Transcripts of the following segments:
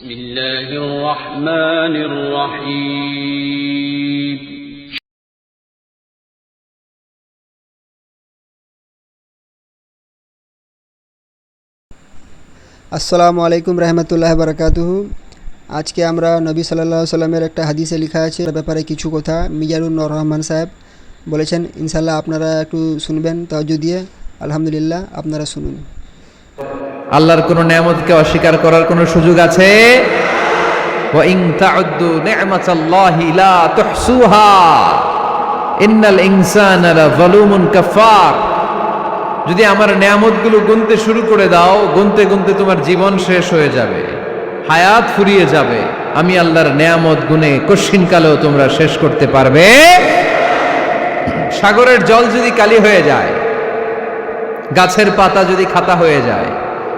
بسم الله الرحمن الرحيم আসসালামু আলাইকুম রহমতুল্লাহ বারকাতুহু আজকে আমরা নবী সাল্লাহ সাল্লামের একটা হাদিসে লেখা আছে তার ব্যাপারে কিছু কথা মিজানুর রহমান সাহেব বলেছেন ইনশাল্লাহ আপনারা একটু শুনবেন তাজু দিয়ে আলহামদুলিল্লাহ আপনারা শুনুন আল্লাহর কোনো নিয়ামতকে অস্বীকার করার কোনো সুযোগ আছে? যদি আমার নিয়ামতগুলো গুনতে শুরু করে দাও, গুনতে গুনতে তোমার জীবন শেষ হয়ে যাবে, হায়াত ফুরিয়ে যাবে। আমি আল্লাহর নেয়ামত গুনে কশিনকালেও তোমরা শেষ করতে পারবে। সাগরের জল যদি কালি হয়ে যায়, গাছের পাতা যদি খাতা হয়ে যায়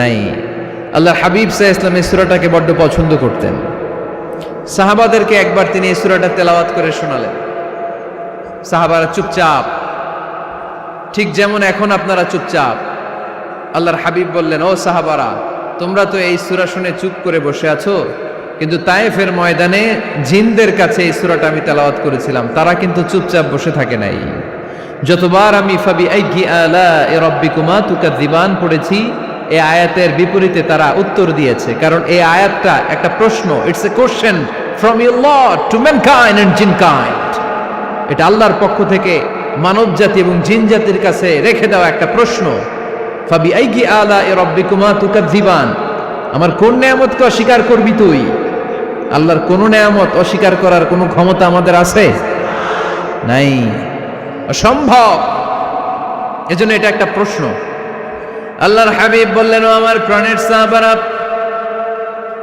নাই। আল্লাহ হাবিব সাহ ইসলাম এই সূরাটাকে বড্ড পছন্দ করতেন। সাহাবাদেরকে একবার তিনি এই সূরাটা তেলাওয়াত করে শোনালেন। সাহাবারা চুপচাপ, ঠিক যেমন এখন আপনারা চুপচাপ। আল্লাহর হাবিব বললেন, ও সাহাবারা, তোমরা তো এই সুরা শুনে চুপ করে বসে আছো, কিন্তু তায়েফের ময়দানে জিনদের কাছে এই সুরাটা আমি তেলাওয়াত করেছিলাম, তারা কিন্তু চুপচাপ বসে থাকে নাই। যতবার আমি ফাবি আলা এ রব্বিকুমা তুকাদ্দিবান পড়েছি এই আয়াতের বিপরীতে তারা উত্তর দিয়েছে। কারণ এই আয়াতটা একটা প্রশ্ন it's a question from your Lord to mankind and jinnkind. এটা আল্লাহর পক্ষ থেকে মানব জাতি এবং জিন জাতির কাছে রেখে দেওয়া একটা প্রশ্ন। ফাবি আইগি আলা এ রব্বিকুমা তুকাদ্দিবান আমার কোন নিয়ামতকে অস্বীকার করবি তুই? আল্লাহর কোন নিয়ামত অস্বীকার করার কোনো ক্ষমতা আমাদের আছে? নাই। অসম্ভব। এজন্য এটা একটা প্রশ্ন। আল্লাহর হাবিব বললেন, ও আমার প্রাণের সাহাবারা,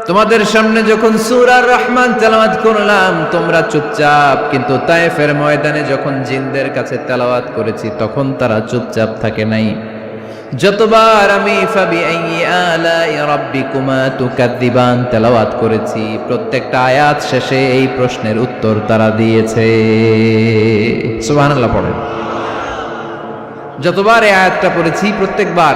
তোমাদের সামনে যখন সুরার রহমান তেলাওয়াত করলাম, তোমরা চুপচাপ, কিন্তু তায়েফের ময়দানে যখন জিনদের কাছে তেলাওয়াত করেছি, তখন তারা চুপচাপ থাকে নাই। যতবার আমি ফাবি আলাই রাব্বিকুমা তুকাদ্দিবান তেলাওয়াত করেছি, প্রত্যেকটা আয়াত শেষে এই প্রশ্নের উত্তর তারা দিয়েছে। সুবহানাল্লাহ পড়েন। যতবার এই আয়াতটা পড়েছি, প্রত্যেকবার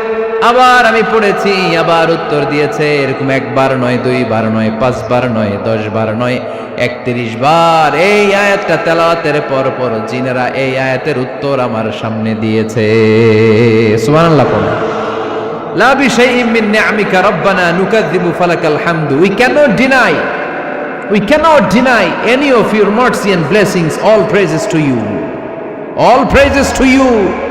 আবার আমি পড়েছি, আবার উত্তর দিয়েছে, এরকম একবার নয়, দুইবার নয়, পাঁচবার নয় দশ বার নয়, একত্রিশ বার। এই আয়াতটা তেলাওয়াতের পর পর জিনেরা এই আয়াতের উত্তর আমার সামনে দিয়েছে। সুবহানাল্লাহ লা ফালাকাল হামদু। We deny.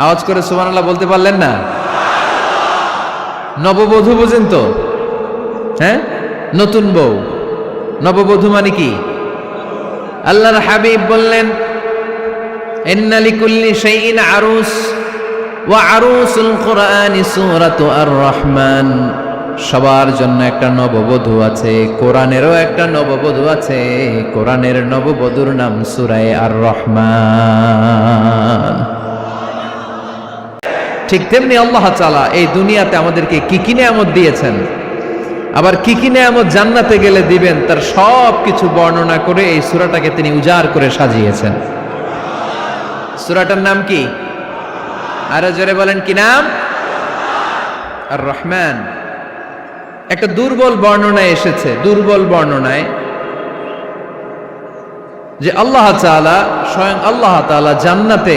আওয়াজ করে সুবহানাল্লাহ বলতে পারলেন না? নববধূ বুঝেন তো? হ্যাঁ? নতুন বউ। নববধূ মানে কি? আল্লাহর হাবিব বললেন এন্নালিকুল্লি শাইইন আরুস, ওয়া আরুসুল কোরআনি সূরাতু আর রহমান সবার জন্য একটা নববধূ আছে, কোরআনেরও একটা নববধূ আছে, কোরআনের নববধূর নাম সূরায়ে আর রহমান ঠিক তেমনি আল্লাহ চালা এই দুনিয়াতে আমাদেরকে কি কি নিয়ামত দিয়েছেন? আবার কি কি নিয়ামত জান্নাতে গেলে দিবেন তার সব কিছু বর্ণনা করে এই সুরাটাকে তিনি উজাড় করে সাজিয়েছেন। সূরাটার নাম কি? আরও জোরে বলেন, কি নাম? আর রহমান একটা দুর্বল বর্ণনায় এসেছে, দুর্বল বর্ণনায়, যে আল্লাহ তাআলা, স্বয়ং আল্লাহ তাআলা জান্নাতে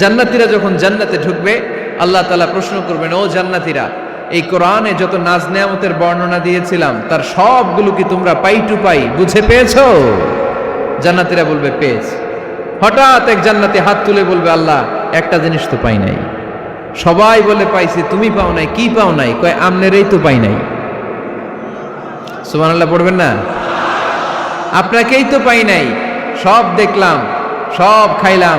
জান্নাতীরা যখন জান্নাতে ঢুকবে, আল্লাহ তালা প্রশ্ন করবেন, ও জান্নাতীরা, এই কোরআনে যত নাজ নেয়ামতের বর্ণনা দিয়েছিলাম, তার সবগুলো কি তোমরা পাই টু পাই? বুঝে পেয়েছ? জান্নাতীরা বলবে, পেয়েছি। হঠাৎ এক জান্নাতে হাত তুলে বলবে, আল্লাহ, একটা জিনিস তো পাই নাই। সবাই বলে, পাইছি, তুমি পাও নাই, কি পাও নাই? কয়, আমনেরই তো পাই নাই। সুবহানাল্লাহ, পড়বেন না? আপনাকেই তো পাই নাই। সব দেখলাম, সব খাইলাম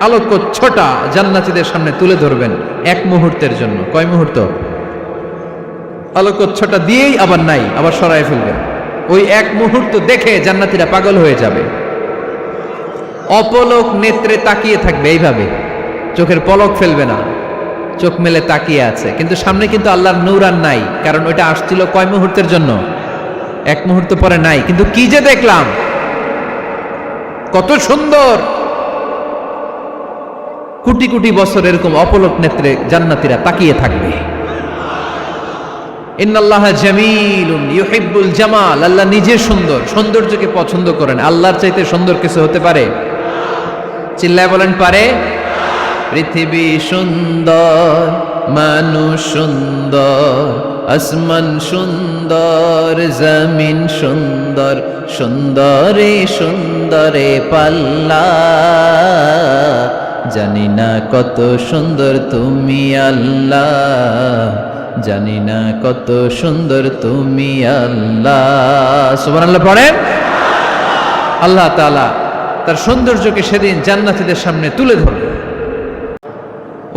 আলোক ছোটা জান্নাতীদের সামনে তুলে ধরবেন এক মুহূর্তের জন্য। কয় মুহূর্ত? আলোকচ্ছটা দিয়েই আবার নাই, আবার সরায় ফেলবেন। ওই এক মুহূর্ত দেখে জান্নাতীরা পাগল হয়ে যাবে। অপলক নেত্রে তাকিয়ে থাকবে এইভাবে। চোখের পলক ফেলবে না। চোখ মেলে তাকিয়ে আছে। কিন্তু সামনে কিন্তু আল্লাহর নৌরান নাই, কারণ ওইটা আসছিল কয় মুহূর্তের জন্য? এক মুহূর্ত পরে নাই। কিন্তু কি যে দেখলাম? কত সুন্দর! কোটি কোটি বছর এরকম অপলক নেত্রে জান্নাতীরা তাকিয়ে থাকবে। ইন্নাল্লাহ জামিলুন ইউহিব্বুল জামাল। আল্লাহ নিজে সুন্দর, সৌন্দর্যকে পছন্দ করেন। আল্লাহর চাইতে সুন্দর কিছু হতে পারে? চিল্লায় বলেন, পারে। পৃথিবী সুন্দর, মানুষ সুন্দর, আসমান সুন্দর, জমিন সুন্দর, সুন্দরে সুন্দরে পাল্লা। জানি না কত সুন্দর তুমি আল্লাহ। জানি না কত সুন্দর তুমি আল্লাহ। সুবান আল্লাহ পড়েন আল্লাহ তালা তার সৌন্দর্যকে সেদিন জান্নাতিদের সামনে তুলে ধরবে।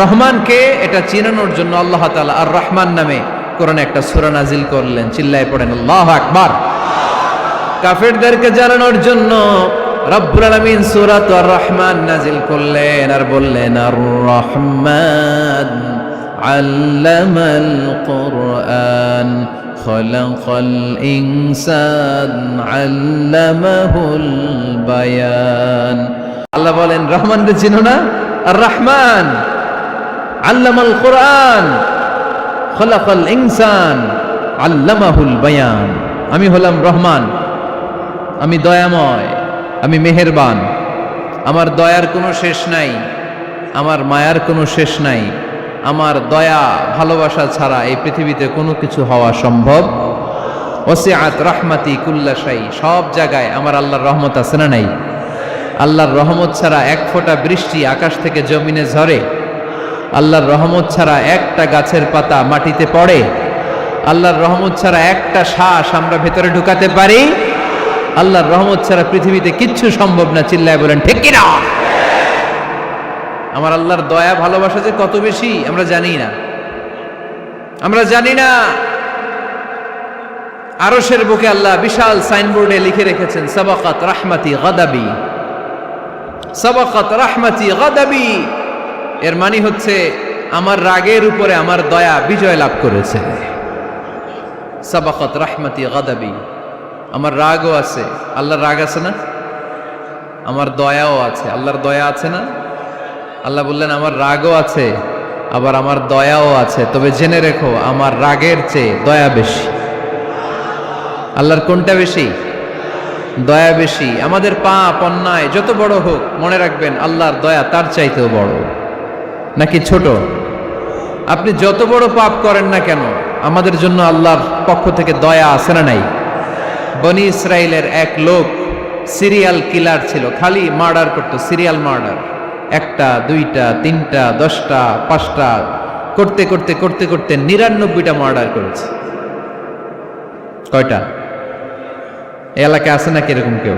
রহমানকে এটা চিনানোর জন্য আল্লাহ তাআলা আর রহমান নামে কোরআনে একটা সূরা নাজিল করলেন চিল্লায় পড়েন আল্লাহু আকবার কাফেরদেরকে জানানোর জন্য রব্বুল আলামিন সূরাত আর রহমান নাজিল করলেন আর বললেন আর রহমান আল্লামাল কুরআন خلق الإنسان علمه البيان আল্লাহ বলেন রহমান রে চিনো না আর রহমান আল্লামাল কোরআন। খলাকাল ইনসান, আল্লামাহুল বায়ান। আমি হলাম রহমান, আমি দয়াময়, আমি মেহেরবান। আমার দয়ার কোনো শেষ নাই, আমার মায়ার কোনো শেষ নাই। আমার দয়া, ভালোবাসা ছাড়া এই পৃথিবীতে কোনো কিছু হওয়া সম্ভব। ওসিআত রাহমাতি কুল্লাশাই সব জায়গায় আমার আল্লাহর রহমত আছে না নাই? আল্লাহর রহমত ছাড়া এক ফোঁটা বৃষ্টি আকাশ থেকে জমিনে ঝরে আল্লাহর রহমত ছাড়া একটা গাছের পাতা মাটিতে পড়ে। আল্লাহর রহমত ছাড়া একটা শ্বাস আমরা ভেতরে ঢুকাতে পারি। আল্লাহর রহমত ছাড়া পৃথিবীতে কিচ্ছু সম্ভব না, চিল্লায় বলেন, ঠিক কিনা? আমার আল্লাহর দয়া, ভালোবাসা যে কত বেশি, আমরা জানি না। আমরা জানি না। আরসের বুকে আল্লাহ বিশাল সাইনবোর্ডে লিখে রেখেছেন, সাবাকাত রাহমাতি গাদাবি। সাবাকাত রাহমাতি গাদাবি। এর মানে হচ্ছে, আমার রাগের উপরে আমার দয়া বিজয় লাভ করেছে। সাবাকত রাহমাতি গাদাবি। আমার রাগও আছে। আল্লাহর রাগ আছে না? আমার দয়াও আছে। আল্লাহর দয়া আছে না? আল্লাহ বললেন, আমার রাগও আছে, আবার আমার দয়াও আছে। তবে জেনে রেখো, আমার রাগের চেয়ে দয়া বেশি। আল্লাহর কোনটা বেশি? দয়া বেশি। আমাদের পাপ, অন্যায়, যত বড় হোক, মনে রাখবেন, আল্লাহর দয়া তার চাইতেও বড়। নাকি ছোট? আপনি যত বড় পাপ করেন না কেন, আমাদের জন্য আল্লাহর পক্ষ থেকে দয়া আছে না নাই? বনি ইসরায়েলের এক লোক সিরিয়াল কিলার ছিল, খালি মার্ডার করতো, সিরিয়াল মার্ডার। একটা, দুইটা, তিনটা, দশটা, পাঁচটা, করতে করতে করতে করতে নিরানব্বইটা মার্ডার করেছে। কয়টা? এলাকায় আছে নাকি এরকম কেউ?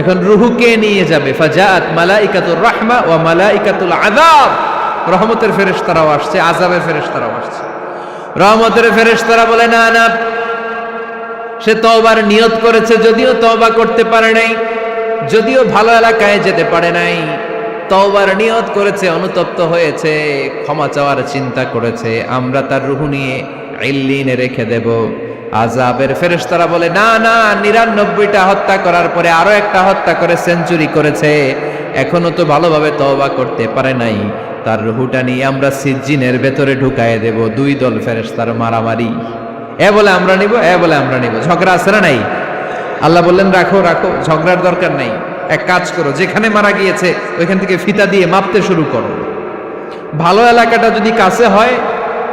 এখন রুহু কে নিয়ে যাবে। ফাজাত মালাইকাতুর রাহমা ও মালাইকাতুল আযাব। রহমতের ফেরেশতারাও আসছে, আযাবের ফেরেশতারাও আসছে। রহমতের ফেরেশতারা বলে, না না, সে তওবার নিয়ত করেছে, যদিও তওবা করতে পারে নাই, যদিও ভালো এলাকায় যেতে পারে নাই, তওবার নিয়ত করেছে, অনুতপ্ত হয়েছে, ক্ষমা চাওয়ার চিন্তা করেছে, আমরা তার রুহু নিয়ে ইল্লিনে রেখে দেব। আজাবের ফেরেশতারা বলে, না না, নিরানব্বইটা হত্যা করার পরে আরও একটা হত্যা করে সেঞ্চুরি করেছে। এখনও তো ভালোভাবে তওবা করতে পারে নাই। তার রুহুটা নিয়ে আমরা সিজ্জিনের ভেতরে ঢুকায় দেব, দুই দল ফেরেশতার মারামারি। এ বলে আমরা নিব, এ বলে আমরা নিব। ঝগড়া আছে না নাই? আল্লাহ বললেন, রাখো রাখো, ঝগড়ার দরকার নাই। এক কাজ করো, যেখানে মারা গিয়েছে, ওইখান থেকে ফিতা দিয়ে মাপতে শুরু করো। ভালো এলাকাটা যদি কাছে হয়